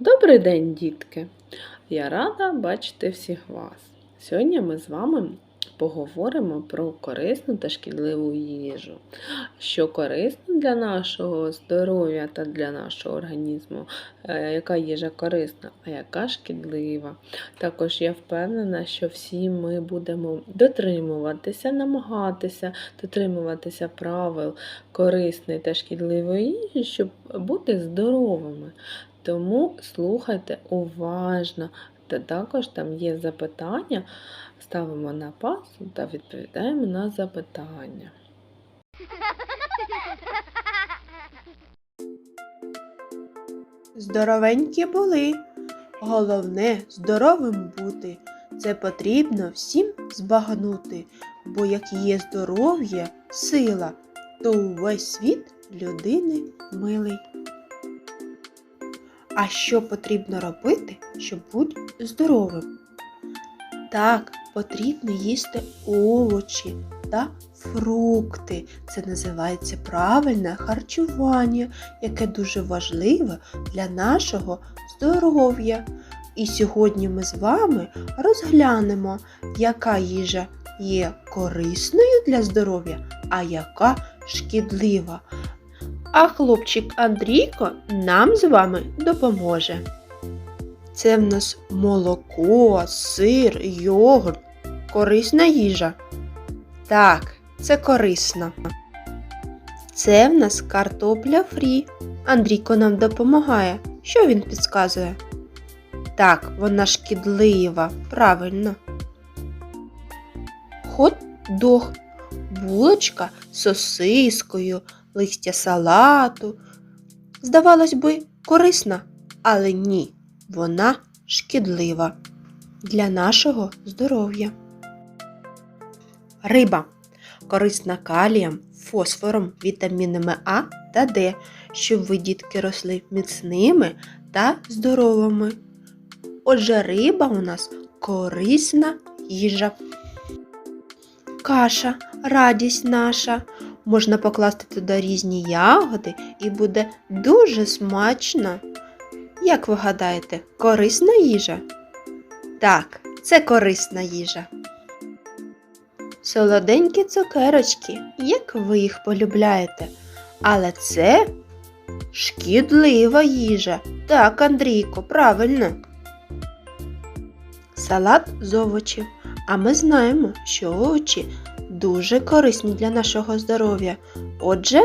Добрий день, дітки! Я рада бачити всіх вас. Сьогодні ми з вами поговоримо про корисну та шкідливу їжу, що корисно для нашого здоров'я та для нашого організму, е, яка їжа корисна, а яка шкідлива. Також я впевнена, що всі ми будемо дотримуватися, намагатися дотримуватися правил корисної та шкідливої їжі, щоб бути здоровими. Тому слухайте уважно. Та також там є запитання. Ставимо на паузу та відповідаємо на запитання. Здоровенькі були. Головне здоровим бути. Це потрібно всім збагнути, бо як є здоров'я, сила, то увесь світ людини милий. А що потрібно робити, щоб бути здоровим? Так, потрібно їсти овочі та фрукти. Це називається правильне харчування, яке дуже важливе для нашого здоров'я. І сьогодні ми з вами розглянемо, яка їжа є корисною для здоров'я, а яка шкідлива. А хлопчик Андрійко нам з вами допоможе. Це в нас молоко, сир, йогурт. Корисна їжа. Так, це корисно. Це в нас картопля фрі. Андрійко нам допомагає. Що він підказує? Так, вона шкідлива, правильно. Хот-дог. Булочка з сосискою, листя салату. Здавалось би, корисна, але ні, вона шкідлива для нашого здоров'я. Риба корисна калієм, фосфором, вітамінами А та Д, щоб ви дітки росли міцними та здоровими. Отже, риба у нас корисна їжа. Каша радість наша. Можна покласти туди різні ягоди і буде дуже смачно. Як ви гадаєте, корисна їжа? Так, це корисна їжа. Солоденькі цукерочки, як ви їх полюбляєте. Але це шкідлива їжа. Так, Андрійко, правильно. Салат з овочів. А ми знаємо, що овочі дуже корисні для нашого здоров'я. Отже,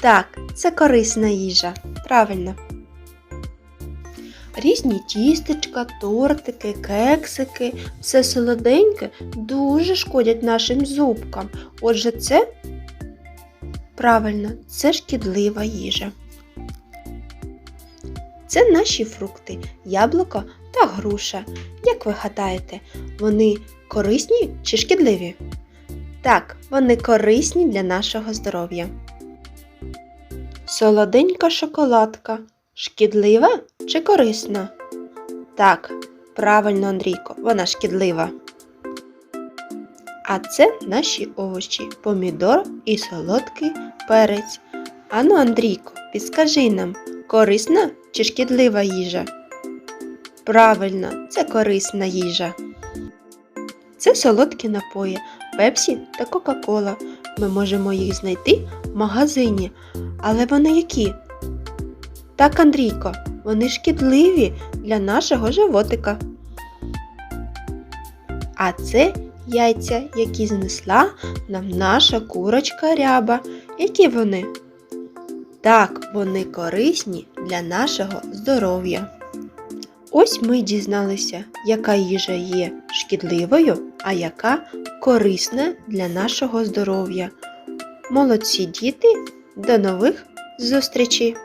так, це корисна їжа. Правильно. Різні тістечка, тортики, кексики, все солоденьке дуже шкодять нашим зубкам. Отже, це правильно, це шкідлива їжа. Це наші фрукти, яблуко та груша. Як ви гадаєте, вони корисні чи шкідливі? Так, вони корисні для нашого здоров'я. Солоденька шоколадка. Шкідлива чи корисна? Так, правильно, Андрійко, вона шкідлива. А це наші овочі, помідор і солодкий перець. Ану, Андрійко, підскажи нам, корисна чи шкідлива їжа? Правильно, це корисна їжа. Це солодкі напої, пепсі та Кока-Кола. Ми можемо їх знайти в магазині. Але вони які? Так, Андрійко, вони шкідливі для нашого животика. А це яйця, які знесла нам наша курочка ряба. Які вони? Так, вони корисні для нашого здоров'я. Ось ми дізналися, яка їжа є шкідливою, а яка корисна для нашого здоров'я. Молодці діти, до нових зустрічей!